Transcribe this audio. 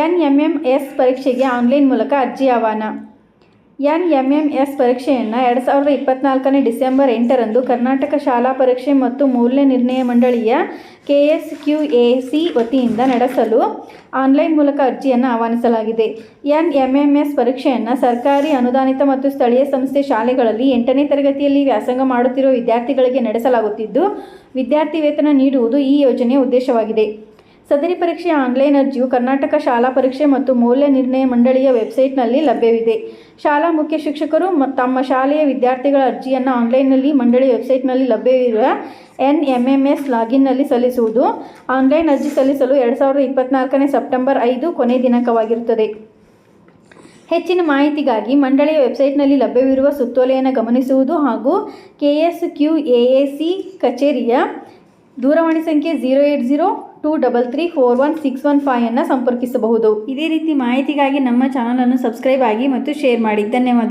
N M M S ಪರೀಕ್ಷೆಗೆ online ಮೂಲಕ ಅರ್ಜಿ ಆಹ್ವಾನ. ಎನ್ ಎಂ ಎಂ ಎಸ್ ಪರೀಕ್ಷೆಯನ್ನು ಎರಡು ಸಾವಿರದ ಇಪ್ಪತ್ನಾಲ್ಕನೇ ಡಿಸೆಂಬರ್ ಎಂಟರಂದು ಕರ್ನಾಟಕ ಶಾಲಾ ಪರೀಕ್ಷೆ ಮತ್ತು ಮೌಲ್ಯ ನಿರ್ಣಯ ಮಂಡಳಿಯ K S Q A C ವತಿಯಿಂದ ನಡೆಸಲು ಆನ್ಲೈನ್ ಮೂಲಕ ಅರ್ಜಿಯನ್ನು ಆಹ್ವಾನಿಸಲಾಗಿದೆ. ಎನ್ ಎಂ ಎಂ ಎಸ್ ಪರೀಕ್ಷೆಯನ್ನು ಸರ್ಕಾರಿ, ಅನುದಾನಿತ ಮತ್ತು ಸ್ಥಳೀಯ ಸಂಸ್ಥೆ ಶಾಲೆಗಳಲ್ಲಿ ಎಂಟನೇ ತರಗತಿಯಲ್ಲಿ ವ್ಯಾಸಂಗ ಮಾಡುತ್ತಿರುವ ವಿದ್ಯಾರ್ಥಿಗಳಿಗೆ ನಡೆಸಲಾಗುತ್ತಿದ್ದು, ವಿದ್ಯಾರ್ಥಿ ವೇತನ ನೀಡುವುದು ಈ ಯೋಜನೆಯ ಉದ್ದೇಶವಾಗಿದೆ. ಸದರಿ ಪರೀಕ್ಷೆಯ ಆನ್ಲೈನ್ ಅರ್ಜಿಯು ಕರ್ನಾಟಕ ಶಾಲಾ ಪರೀಕ್ಷೆ ಮತ್ತು ಮೌಲ್ಯ ನಿರ್ಣಯ ಮಂಡಳಿಯ ವೆಬ್ಸೈಟ್ನಲ್ಲಿ ಲಭ್ಯವಿದೆ. ಶಾಲಾ ಮುಖ್ಯ ಶಿಕ್ಷಕರು ತಮ್ಮ ಶಾಲೆಯ ವಿದ್ಯಾರ್ಥಿಗಳ ಅರ್ಜಿಯನ್ನು ಆನ್ಲೈನ್ನಲ್ಲಿ ಮಂಡಳಿ ವೆಬ್ಸೈಟ್ನಲ್ಲಿ ಲಭ್ಯವಿರುವ ಎನ್ ಎಂ ಎಂ ಎಸ್ ಲಾಗಿನ್ನಲ್ಲಿ ಸಲ್ಲಿಸುವುದು. ಆನ್ಲೈನ್ ಅರ್ಜಿ ಸಲ್ಲಿಸಲು ಎರಡು ಸಾವಿರದ ಇಪ್ಪತ್ತ್ನಾಲ್ಕನೇ ಸೆಪ್ಟೆಂಬರ್ ಐದು ಕೊನೆ ದಿನಾಂಕವಾಗಿರುತ್ತದೆ. ಹೆಚ್ಚಿನ ಮಾಹಿತಿಗಾಗಿ ಮಂಡಳಿಯ ವೆಬ್ಸೈಟ್ನಲ್ಲಿ ಲಭ್ಯವಿರುವ ಸುತ್ತೋಲೆಯನ್ನು ಗಮನಿಸುವುದು ಹಾಗೂ K S Q A A C ಕಚೇರಿಯ ದೂರವಾಣಿ ಸಂಖ್ಯೆ zero eight zero two double three four one six one ಫೈವನ್ನು ಸಂಪರ್ಕಿಸಬಹುದು. ಇದೇ ರೀತಿ ಮಾಹಿತಿಗಾಗಿ ನಮ್ಮ ಚಾನಲನ್ನು ಸಬ್ಸ್ಕ್ರೈಬ್ ಆಗಿ ಮತ್ತು ಶೇರ್ ಮಾಡಿ. ಧನ್ಯವಾದಗಳು.